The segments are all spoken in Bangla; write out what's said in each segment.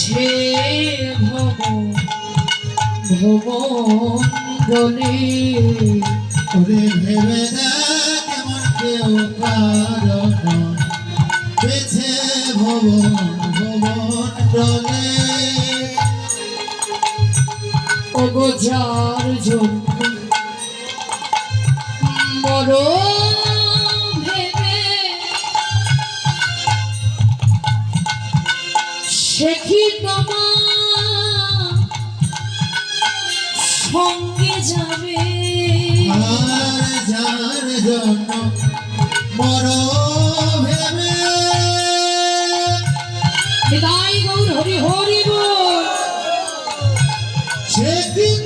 মিছে ভব ভব গলে ওরে ভেবে এমন কেউ কারণ বেছে ভবন ভবন ডলে অগোজার জন্য সঙ্গে যাবে। যার জন্য মর ভেবে বিদায় গৌর হরি হরি বল।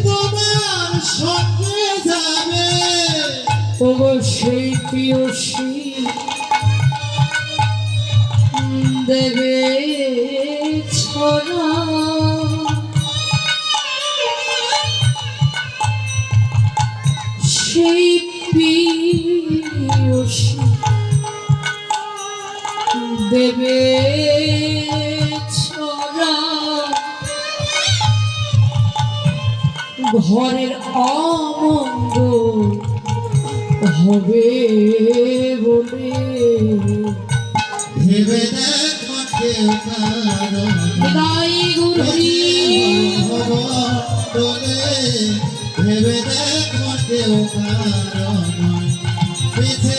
তোমার সঙ্গে যাবে। ওগো সেই প্রিয়সী দেবে। দেবে ছড়া ঘরের অমঙ্গল হবে বলে। ভেবে দেখ কেউ কারণ বিদায় গুরুরি ভেবে দেখ কেউ পিছে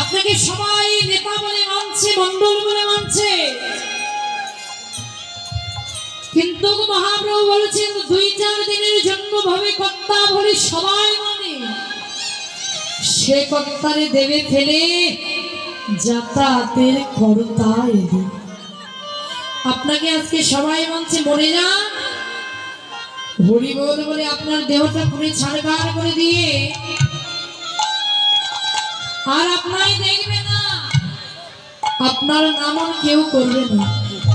আপনাকে সবাই নেতা বলে মানছে, মন্ডল বলে মানছে। কিন্তু মহাপ্রভু বলেছেন দুই চার দিনের জন্য ভাবে কর্তা বলে সবাই মানে সে কর্তারে দেবে ফেলে যাতায়াতের কর্তা আপনাকে আজকে সবাই মানছে মরে যান। হরি বল আপনার দেহটা পুরে ছাড়কার করে দিয়ে। আর আপনাই দেখবে না। আপনার নাম কেউ করবে না।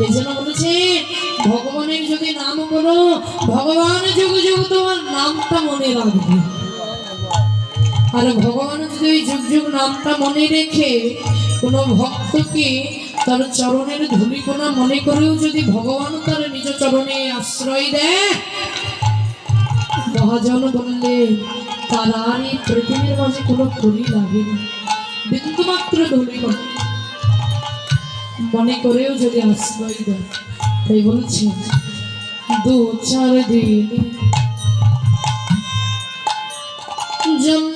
এই জন্য বলেছে, ভগবানের যদি নাম করো ভগবান যুগ যুগ তোমার নামটা মনে রাখবে। আর ভগবান যদি ওই যুগ যুগ নামটা মনে রেখে কোনো ভক্তকে তার চরণের ধূলিকোনা মনে করেও যদি ভগবান তার নিজ চরণে আশ্রয় দেয়, মহাজন বললে এই পৃথিবীর মাঝে কোনো করি লাগে না বিন্দু মাত্র ধূলিকোনা মনে করেও যদি আশ্রয় দেয়, তাই বলছি, দু চার দিন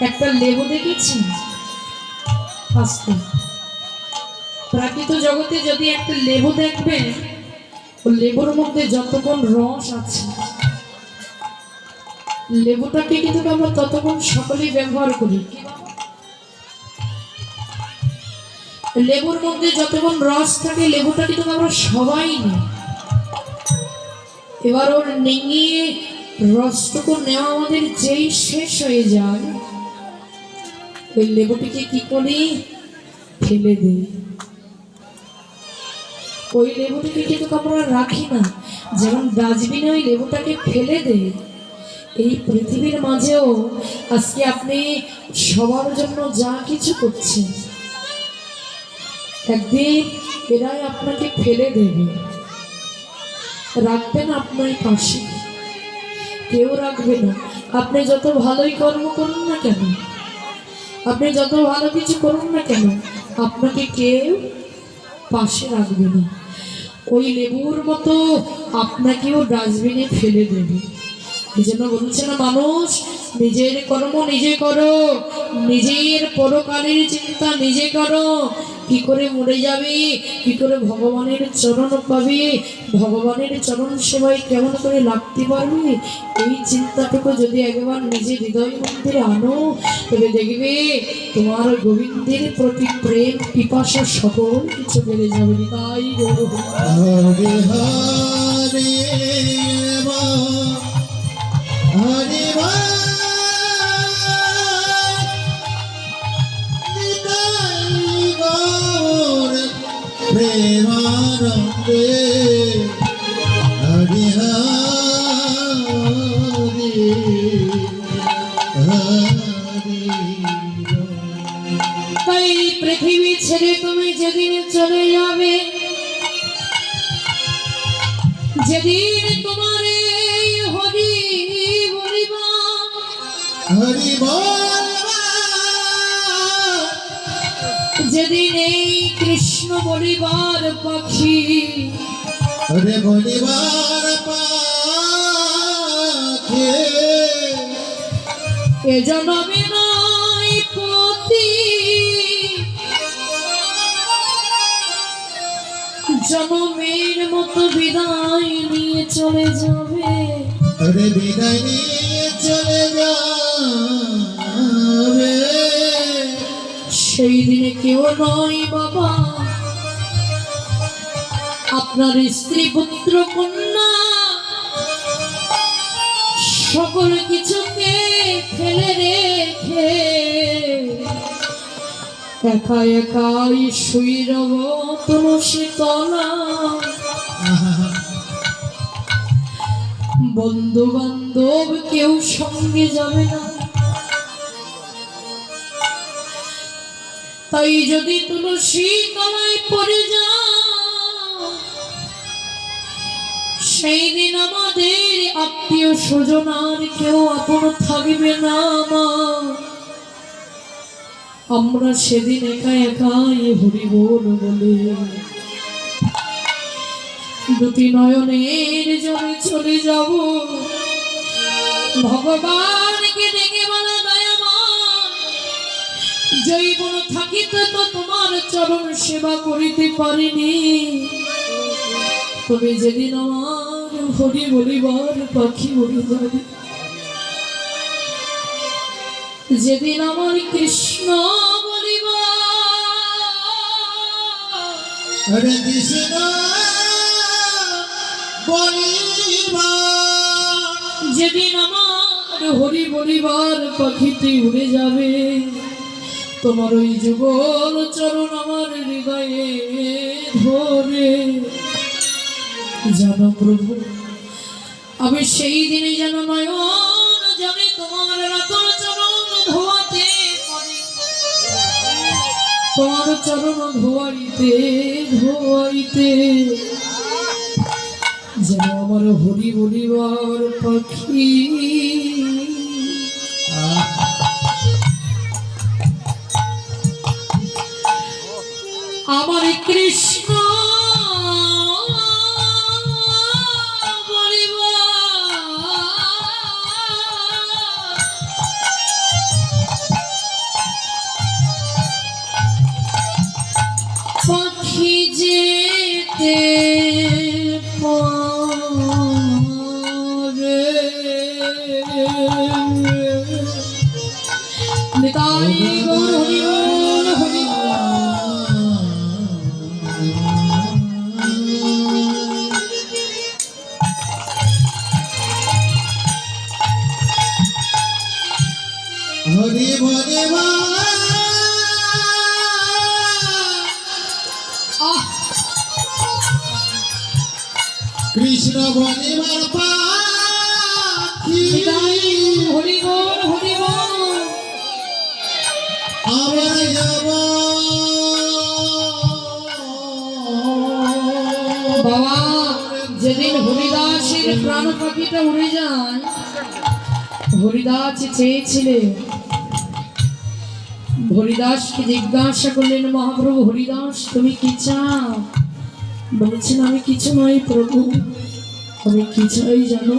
একটা লেবু দেখেছি? আস্তে প্রাকৃত জগতে যদি একটা লেবু দেখবেন লেবুর মধ্যে যতক্ষণ রস আছে, লেবুটাকে কিন্তু আমরা ততক্ষণ সকলেই ব্যবহার করি। লেবুর মধ্যে যতক্ষণ রস থাকে, লেবুটা কিন্তু আমরা সবাই নিই। এবার ওর নেঙিয়ে রসটুকু নেওয়া আমাদের যেই শেষ হয়ে যায় ওই লেবুটিকে কি করি? ফেলে দিই। ওই লেবুটিকে কিন্তু আমরা রাখি না। যেমন ডাস্টবিনে ওই লেবুটাকে ফেলে দেয় এই পৃথিবীর মাঝেও আজকে আপনি সবার জন্য যা কিছু করছেন, একদিন এরাই আপনাকে ফেলে দেবে। রাখবেন আপনার পাশে। কেউ রাখবে না। আপনি যত ভালোই কর্ম করুন না কেন আপনি যত ভালো কিছু করুন না কেন, আপনাকে কেউ পাশে রাখবে না। ওই লেবুর মতো আপনাকেও ডাস্টবিনে ফেলে দেবে। এই জন্য বলছে না, মানুষ, নিজের কর্ম নিজে করো, নিজের পরকালের চিন্তা নিজে করো কি করে মরে যাবে? কি করে ভগবানের চরণ পাবে? ভগবানের চরণ সেবায় কেমন করে লাগতে পারবে? এই চিন্তাটুকু যদি একবার নিজের হৃদয় মন্দিরে আনো, তবে দেখবে তোমার গোবিন্দের প্রতি প্রেম, পিপাসা সকল কিছু বেড়ে যাবে। তাই গৌর যেদিন তোমার হরি যেদিন এই কৃষ্ণ বলিবার পাখি হরে বলিবার পাখে। এ জনমে নাই পতি। মতো বিদায় নিয়ে চলে যাবে? হরে বিদায় নিয়ে চলে যাবে? সেই দিনে কেউ নয় বাবা। আপনার স্ত্রী পুত্র কন্যা সকল কিছুকে ফেলে রেখে একা একাই শুই রব তুলসী তলা। বন্ধু বান্ধব কেউ সঙ্গে যাবে না। তাই যদি তুলসী তলায় পড়ে যা সেই দিন আমাদের আত্মীয় স্বজন আর কেউ আপন থাকবে না মা। আমরা সেদিন একা একাই হরি বল বলে দুটি নয়নের জলে চলে যাব। ভগবানকে ডেকে বলা জৈবন থাকিতে তো তোমার চরণ সেবা করিতে পারিনি। তবে যেদিন আমার হরি বলিবার পাখি উড়ে যাবে যেদিন আমার কৃষ্ণ বলিবার কৃষ্ণ। যেদিন আমার হরি বলিবার পাখিতে উড়ে যাবে, তোমার ওই যুগল চরণ আমার হৃদয়ে ধরে। জানো প্রভু, আমি সেই দিনে যেন নয়ন জানে তোমার রাতর চরণ ধোয়াতে তোমার চরণ ধোয়াইতে ধোয়াইতে যেন আমার হরি বলিবার পাখি। আমার কৃষ্ণ নিতাই গৌর হরি হরি কৃষ্ণ বলিবার পাখি হরি হরি হরিদাসের প্রাণ পাখিটা উড়ে যায়। হরিদাস চেয়েছিলেন হরিদাসকে জিজ্ঞাসা করলেন, মহাপ্রভু হরিদাস, তুমি কি চাও? বলেছেন, আমি কিছু নয় প্রভু আমি কি চাই জানো।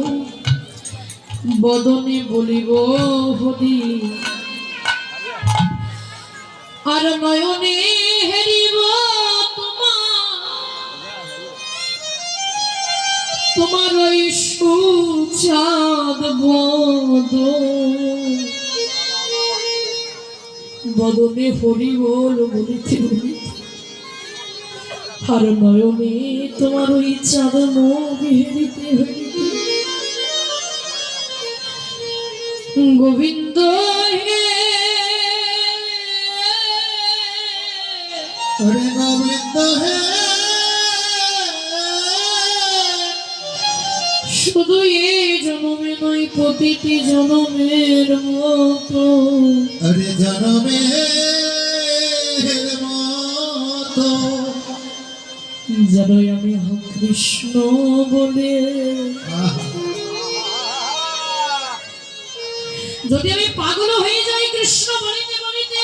বদনে বলিব, হরি সুচাঁদ বদ বদনে হরি বল বলিতে বলিতে আর নয়নে তোমার ওই চাঁদ মুখ গোবিন্দ প্রতিটি জন্মের মতো। হরে জনমে মতো। যেন আমি কৃষ্ণ বলে। যদি আমি পাগল হয়ে যাই কৃষ্ণ বলিতে বলিতে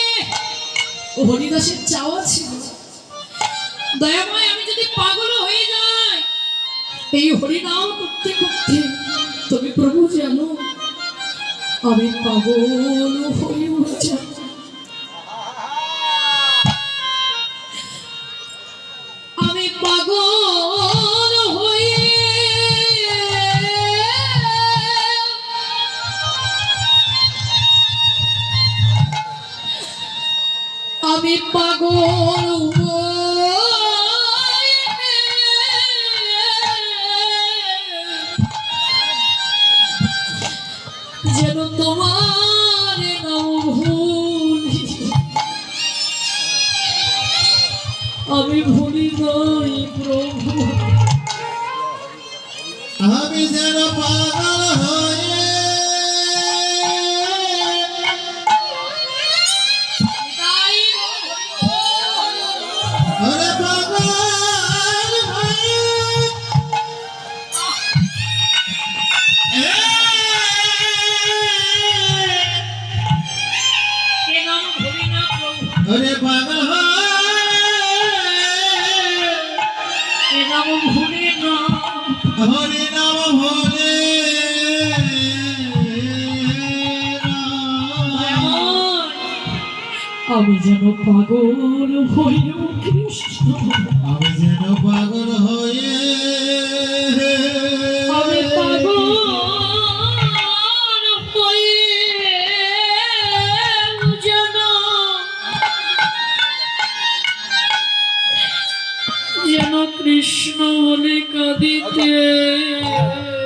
হরিদাসের চাওয়া ছিল। দয়াময় আমি যদি পাগল হয়ে যাই এই হরিনাম করতে করতে তুমি প্রভু যেন আমি পাগল হয়ে যেন তোমার নাম আমি ভুলি নই প্রভু। আমি যেন পাগল আমি যেন পাগল হয়ে আমি যেন পাগল হয়ে